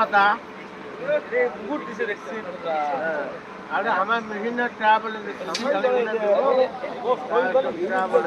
কথা আরে আমার বিভিন্ন ট্রাভেল ট্রাভেল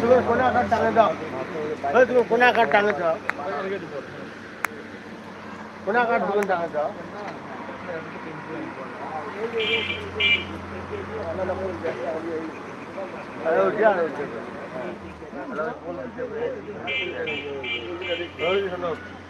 তুমি কোন আকার টাঙে দাও তুমি কোন আকার টাঙে দাও কোন আকার দোকান টাঙে দাও আরে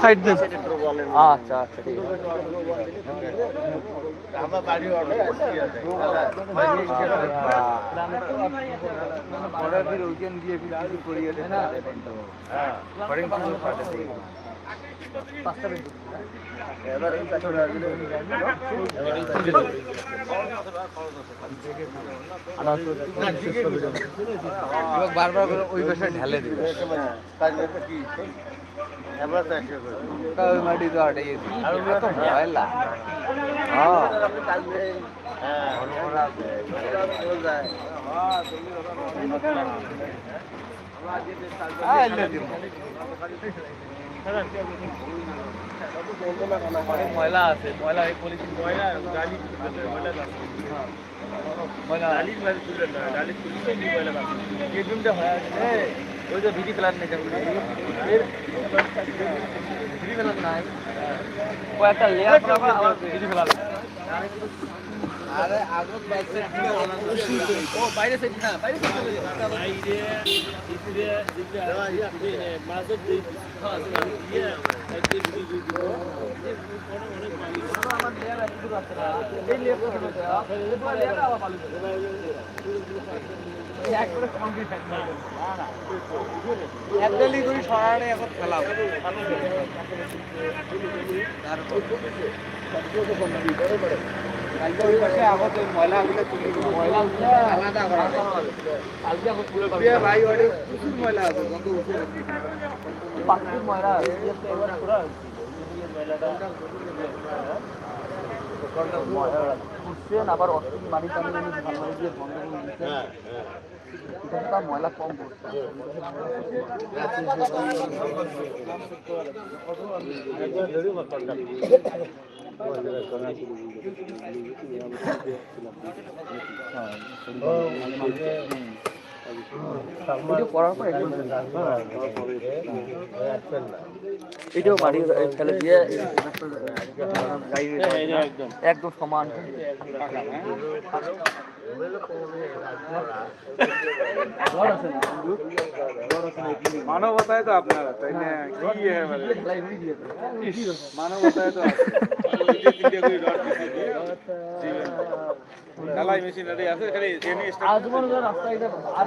সাইড দেন। আচ্ছা আচ্ছা ঠিক আছে। বারবার করে ওই পাশে ঢালে দিবে। ময়লা আছে ময়লা এই পলিথিন ময়লা গালি ময়লা ময়লা ডালি ডালি ময়লা এই জুমটা হয় ওই যে ভিডি ফেলার নেই ভিডি ফেলার নাই। কয়েকটা লেয়ার পর আবার ভিডি ফেলার আরে আগত বাইরে ও বাইরে সাইড না বাইরে একদলি করে সরানে এখন ফেলাও কালকে ওই পাশে আগত ওই ময়লাগুলো তুলে ময়লা আলাদা করা কালকে এখন তুলে ভাই ওটা প্রচুর ময়লা আছে কত উঠে পাখির ময়লা খুঁজছেন আবার অস্টিন মাটি টানি ভালো দিয়ে বন্ধ করে দিচ্ছেন এখানটা ময়লা কম পড়ছে। একদম সমান মানবতায় তো আপনারা তাই না কি? মানবতায় তো মেশিনারি আছে খালি আর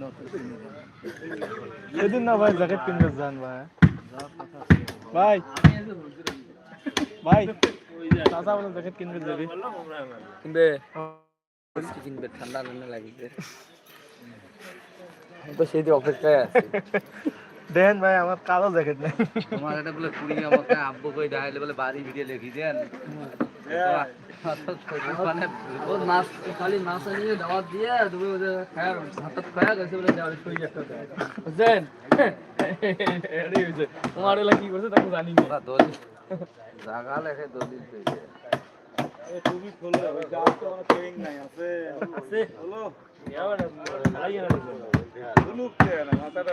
না সেদিন না ভাই জ্যাকেট কিনতে যান ভাই। ভাই। ভাই চাচা বলে জ্যাকেট কিনতে যাবি। কিনবে। কিনবে? ঠান্ডা ঠান্ডা লাগবে। তো সেই অপেক্ষায় আছি। দেন ভাই আমার কালো জ্যাকেট নেই। তোমার এটা বলে কুড়ি আমাকে আব্বু কই দেখাইলে বলে বাড়ি ভিডিও লিখি দেন। মানে খালি নাচ নিয়ে দাওয়াত দিয়ে তুমি খায়া হাতত খায়া গেছে বলে যাওয়ার শুই একটা বুঝছেন তোমার এলা কি করছে তাকে জানি না। দলিল জাগা লেখে দলিল তুমি খোলো ওই যাও তো আমার ট্রেনিং নাই আছে? আছে। হলো মাথাটা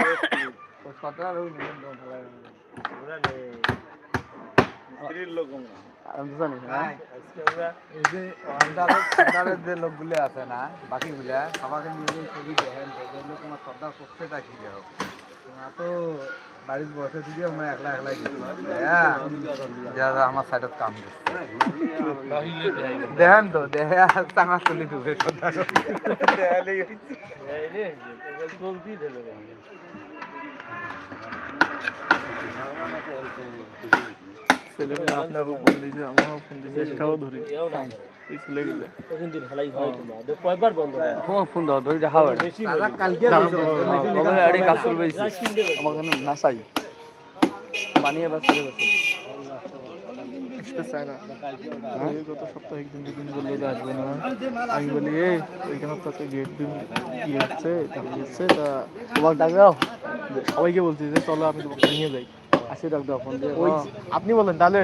জানি হ্যাঁ? এই যে আন্ডারের যে লোকগুলো আছে না বাকিগুলা সবাইকে নিয়ে ছবি দেখেন সেগুলো তোমার সর্দার করতে থাকি যাও তোমার তো বাড়ির বসে দিদি আমরা একলা একলাই হ্যাঁ? আমার সাইডত কাম দেখেন তো দেখে চাঙা চলি ঢুকে সর্দার ছেলেকে আপনাকে ফোন দিয়েছে ফোন দিয়েছে সেটাও ধরি। এই ছেলে গেলে ফোন দাও ধরে দেখা হবে কালকে আরে কাজ করবে আমাকে না চাই বানিয়ে বাস করে বসে না এই গত সপ্তাহে একদিন দুদিন বলল যে আসবে না। আমি বলি এ ওইখানে তো একটা গেট কি হচ্ছে তা ডাক দাও সবাইকে বলছি যে চলো আমি তোমাকে নিয়ে যাই। ফোন দিয়ে। ওই আপনি বলেন তাহলে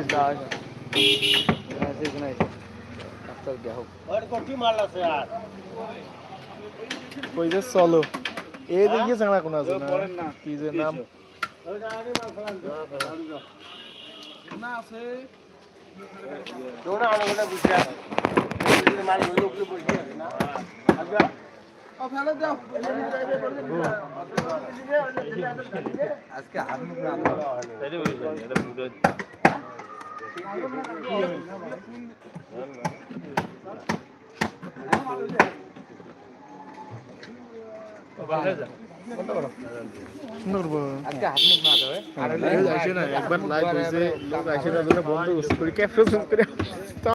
ওই যে চলো। এই যে ইয়ে চাংলা কোনো আছে না? কি যে নাম? না আছে। দোনা আলো করে বুঝা মাল লোক না? আচ্ছা। আজকে হাত মুখ না একবার লাইভ হয়েছে লোক আসে না বন্ধ করে ক্যাপশন করে।